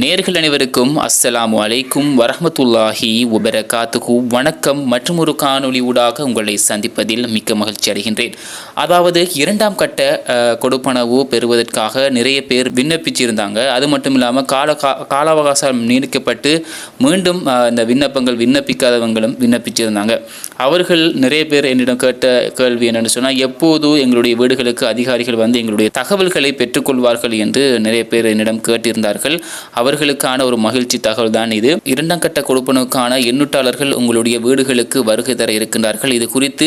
நேர்கள் அனைவருக்கும் அஸ்ஸலாமு அலைக்கும் வரஹ்மத்துல்லாஹி உபரகாத்துகு வணக்கம் மற்றும் ஒரு காணொளி ஊடாக உங்களை சந்திப்பதில் மிக்க மகிழ்ச்சி அடைகின்றேன். அதாவது இரண்டாம் கட்ட கொடுப்பனவு பெறுவதற்காக நிறைய பேர் விண்ணப்பிச்சிருந்தாங்க. அது மட்டும் இல்லாமல் கால கால அவகாசம் நீடிக்கப்பட்டு மீண்டும் இந்த விண்ணப்பங்கள் விண்ணப்பிக்காதவங்களும் விண்ணப்பிச்சிருந்தாங்க. அவர்கள் நிறைய பேர் என்னிடம் கேட்ட கேள்வி என்னென்னு சொன்னால் எப்போது எங்களுடைய வீடுகளுக்கு அதிகாரிகள் வந்து எங்களுடைய தகவல்களை பெற்றுக்கொள்வார்கள் என்று நிறைய பேர் என்னிடம் கேட்டிருந்தார்கள். அவர்களுக்கான ஒரு மகிழ்ச்சி தகவல் தான் இது. இரண்டாம் கட்ட கொடுப்பனுக்கான எண்ணூட்டாளர்கள் உங்களுடைய வீடுகளுக்கு வருகை தர இருக்கின்றார்கள். இது குறித்து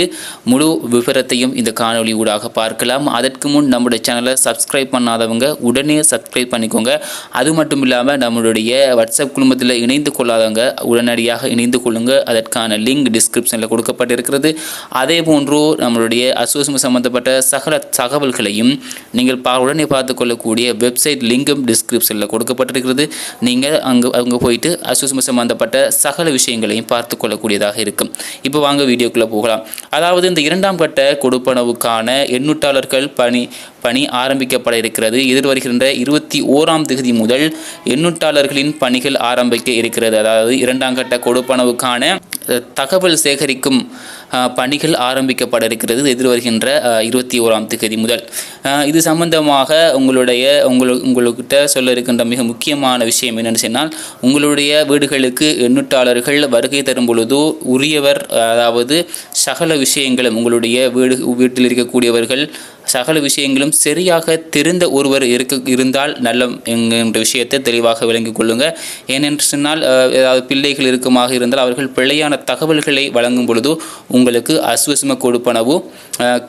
முழு விவரத்தையும் இந்த காணொலி ஊடாக பார்க்கலாம். அதற்கு முன் நம்முடைய சேனலை சப்ஸ்கிரைப் பண்ணாதவங்க உடனே சப்ஸ்கிரைப் பண்ணிக்கோங்க. அது மட்டும் இல்லாமல் நம்மளுடைய வாட்ஸ்அப் குழுமத்தில் இணைந்து கொள்ளாதவங்க உடனடியாக இணைந்து கொள்ளுங்க. அதற்கான லிங்க் டிஸ்கிரிப்ஷனில் கொடுக்கப்பட்டிருக்கிறது. அதே போன்று நம்மளுடைய அசோசியம் சம்பந்தப்பட்ட சகல தகவல்களையும் நீங்கள் பா உடனே பார்த்து கொள்ளக்கூடிய வெப்சைட் லிங்கும் டிஸ்கிரிப்ஷனில் கொடுக்கப்பட்டிருக்கிறது. நீங்கள் அங்கே அங்கே போயிட்டு அசோசியம் சம்பந்தப்பட்ட சகல விஷயங்களையும் பார்த்து கொள்ளக்கூடியதாக இருக்கும். இப்போ வாங்க வீடியோக்குள்ளே போகலாம். அதாவது இந்த இரண்டாம் கட்ட கொடுப்பனவுக்கான எண்ணூட்டாளர்கள் பணி பணி ஆரம்பிக்கப்பட இருக்கிறது. எதிர்வருகின்ற இருபத்தி ஓராம் தேதி முதல் எண்ணூட்டாளர்களின் பணிகள் ஆரம்பிக்க இருக்கிறது. அதாவது இரண்டாம் கட்ட கொடுப்பனவுக்கான தகவல் சேகரிக்கும் பணிகள் ஆரம்பிக்கப்பட இருக்கிறது. எதிர்வருகின்ற இருபத்தி ஓராம் தேதி முதல். இது சம்பந்தமாக உங்களுடைய உங்களு உங்கள்கிட்ட சொல்ல இருக்கின்ற மிக முக்கியமான விஷயம் என்னென்னு சொன்னால் உங்களுடைய வீடுகளுக்கு எண்ணூட்டாளர்கள் வருகை தரும் பொழுது உரியவர் அதாவது சகல விஷயங்களும் உங்களுடைய வீடு வீட்டில் இருக்கக்கூடியவர்கள் சகல விஷயங்களும் சரியாக தெரிந்த ஒருவர் இருக்க இருந்தால் நல்ல என்கின்ற விஷயத்தை தெளிவாக விளங்கிக் கொள்ளுங்க. ஏனென்று சொன்னால் ஏதாவது பிள்ளைகள் இருக்குமாக இருந்தால் அவர்கள் பிழையான தகவல்களை வழங்கும் பொழுது உங்களுக்கு அசுவசம கொடுப்பனவு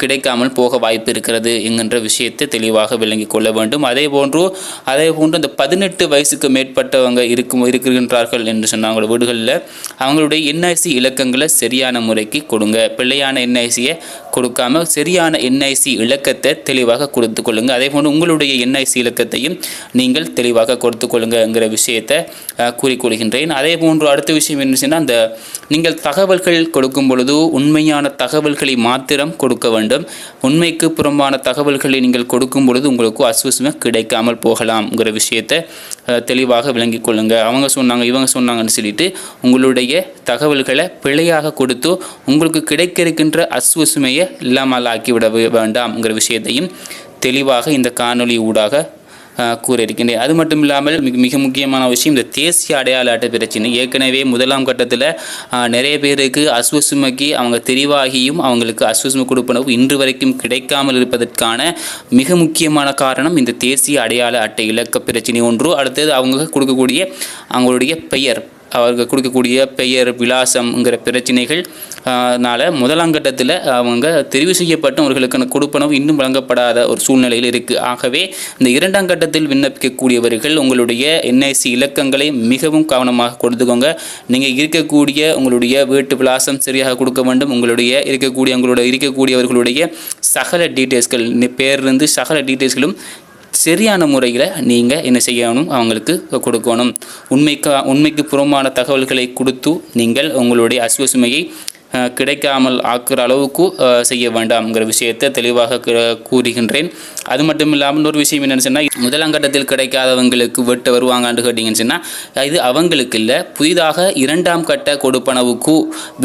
கிடைக்காமல் போக வாய்ப்பு இருக்கிறது என்கின்ற விஷயத்தை தெளிவாக விளங்கிக் கொள்ள வேண்டும். அதே போன்று அதே போன்று அந்த பதினெட்டு வயசுக்கு மேற்பட்டவங்க இருக்கும் இருக்கின்றார்கள் என்று சொன்னாங்க வீடுகளில். அவங்களுடைய என்ஐசி இலக்கங்களை சரியான முறைக்கு கொடுங்க. பிள்ளையான என்ஐசியை கொடுக்காம சரியான என்ஐசி இலக்கத்தை தெளிவாக கொடுத்து கொள்ளுங்கள். அதே போன்று உங்களுடைய என்ஐசி இலக்கத்தையும் நீங்கள் தெளிவாக கொடுத்து கொள்ளுங்கிற விஷயத்தை கூறிக்கொள்கின்றேன் அதே போன்று அடுத்த விஷயம் என்ன அந்த நீங்கள் தகவல்கள் கொடுக்கும் பொழுது உண்மையான தகவல்களை மாத்திரம் கொடுக்க வேண்டும். உண்மைக்கு புறம்பான தகவல்களை நீங்கள் கொடுக்கும் பொழுது உங்களுக்கு அசுவசமாக கிடைக்காமல் போகலாம்ங்கிற விஷயத்தை தெளிவாக விளங்கிக் கொள்ளுங்கள். அவங்க சொன்னாங்க இவங்க சொன்னாங்கன்னு சொல்லிட்டு உங்களுடைய தகவல்களை பிழையாக கொடுத்து உங்களுக்கு கிடைக்க இருக்கின்ற அஸ்வசுமையை இல்லாமல் ஆக்கிவிட வேண்டாம்ங்கிற விஷயத்தையும் தெளிவாக இந்த காணொளி ஊடாக கூறியிருக்கின்றேன். கூற அது மட்டும் இல்லாமல் மிக மிக முக்கியமான விஷயம் இந்த தேசிய அடையாள அட்டை பிரச்சனை. ஏற்கனவே முதலாம் கட்டத்தில் நிறைய பேருக்கு அஸ்வசுமைக்கு அவங்க தெரிவாகியும் அவங்களுக்கு அஸ்வசுமை கொடுப்பனவு இன்று வரைக்கும் கிடைக்காமல் இருப்பதற்கான மிக முக்கியமான காரணம் இந்த தேசிய அடையாள அட்டை இலக்க பிரச்சனை ஒன்று. அடுத்தது அவங்க கொடுக்கக்கூடிய அவங்களுடைய பெயர். அவர்கள் கொடுக்கக்கூடிய பெயர் விலாசம்ங்கிற பிரச்சனைகள் அதனால் முதலாம் கட்டத்தில் அவங்க தெரிவு செய்யப்பட்ட அவர்களுக்கான கொடுப்பனவு இன்னும் வழங்கப்படாத ஒரு சூழ்நிலையில் இருக்குது ஆகவே இந்த இரண்டாம் கட்டத்தில் விண்ணப்பிக்கக்கூடியவர்கள் உங்களுடைய என்ஐசி இலக்கங்களை மிகவும் கவனமாக கொடுத்துக்கோங்க. நீங்கள் இருக்கக்கூடிய உங்களுடைய வீட்டு விலாசம் சரியாக கொடுக்க வேண்டும். உங்களுடைய இருக்கக்கூடிய உங்களுடைய இருக்கக்கூடியவர்களுடைய சகல டீட்டெயில்ஸ்கள் பேர்லேருந்து சகல டீட்டெயில்ஸ்களும் சரியான முறையில் நீங்கள் என்ன செய்யணும்? அவங்களுக்கு கொடுக்கணும். உண்மைக்கு உண்மைக்கு புறமான தகவல்களை கொடுத்து நீங்கள் உங்களுடைய அசுவசுமையை கிடைக்காமல் ஆக்குற அளவுக்கு செய்ய வேண்டாம்ங்கிற விஷயத்தை தெளிவாக கூறுகின்றேன். அது மட்டும் இல்லாமல் ஒரு விஷயம் என்னென்னு சொன்னால் முதலாங்கட்டத்தில் கிடைக்காதவங்களுக்கு வெட்ட வருவாங்கன்னு கேட்டிங்கன்னு சொன்னால் இது அவங்களுக்கு இல்லை புதிதாக இரண்டாம் கட்ட கொடுப்பனவுக்கு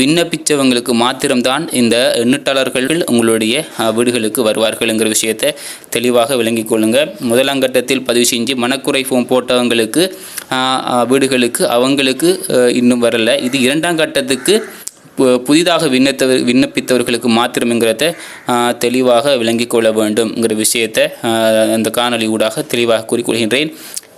விண்ணப்பித்தவங்களுக்கு மாத்திரம்தான் இந்த எண்ணூட்டாளர்கள் உங்களுடைய வீடுகளுக்கு வருவார்கள்ங்கிற விஷயத்தை தெளிவாக விளங்கிக் கொள்ளுங்கள் முதலாம் கட்டத்தில் பதிவு செஞ்சு மனக்குறை ஃபோன் போட்டவங்களுக்கு வீடுகளுக்கு அவங்களுக்கு இன்னும் வரலை. இது இரண்டாம் கட்டத்துக்கு புதிதாக விண்ணத்தவர் விண்ணப்பித்தவர்களுக்கு மாத்திரம்ங்கிறத தெளிவாக விளங்கிக் கொள்ள வேண்டும்ங்கிற விஷயத்தை அந்த காணொளி ஊடாக தெளிவாக கூறிக்கொள்கின்றேன்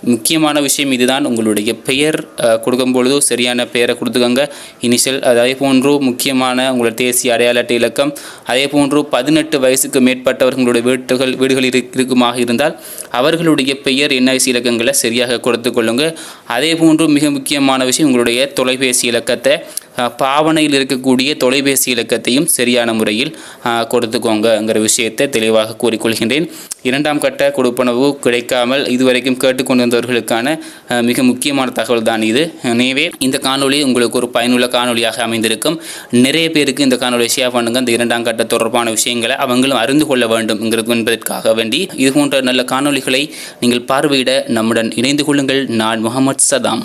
முக்கியமான விஷயம் இதுதான். உங்களுடைய பெயர் கொடுக்கும்பொழுது கொடுக்கும் பொழுது சரியான பெயரை கொடுத்துக்கோங்க. இனிஷியல் அதே போன்று முக்கியமான உங்களுடைய தேசிய அடையாள அட்டை இலக்கம் அதே போன்று பதினெட்டு வயசுக்கு மேற்பட்டவர்களுடைய வீட்டுகள் வீடுகள் இரு- இருக்குமாக இருந்தால் அவர்களுடைய பெயர் என்ஐசி இலக்கங்களை சரியாக கொடுத்து கொள்ளுங்க. அதே போன்று மிக முக்கியமான விஷயம் உங்களுடைய தொலைபேசி இலக்கத்தை பாவனையில் இருக்கக்கூடிய தொலைபேசி இலக்கத்தையும் சரியான முறையில் கொடுத்துக்கோங்கங்கிற விஷயத்தை தெளிவாக கூறிக்கொள்கின்றேன். இரண்டாம் கட்ட கொடுப்பனவு கிடைக்காமல் இதுவரைக்கும் கேட்டுக்கொண்டு வந்தவர்களுக்கான மிக முக்கியமான தகவல் தான் இது. எனவே இந்த காணொளி உங்களுக்கு ஒரு பயனுள்ள காணொலியாக அமைந்திருக்கும். நிறைய பேருக்கு இந்த காணொலியை ஷேர் பண்ணுங்க. இந்த இரண்டாம் கட்ட தொடர்பான விஷயங்களை அவங்களும் அறிந்து கொள்ள வேண்டும் என்பதற்காக வேண்டி. இது போன்ற நல்ல காணொளிகளை நீங்கள் பார்வையிட நம்முடன் இணைந்து கொள்ளுங்கள். நான் முகமது சதாம்.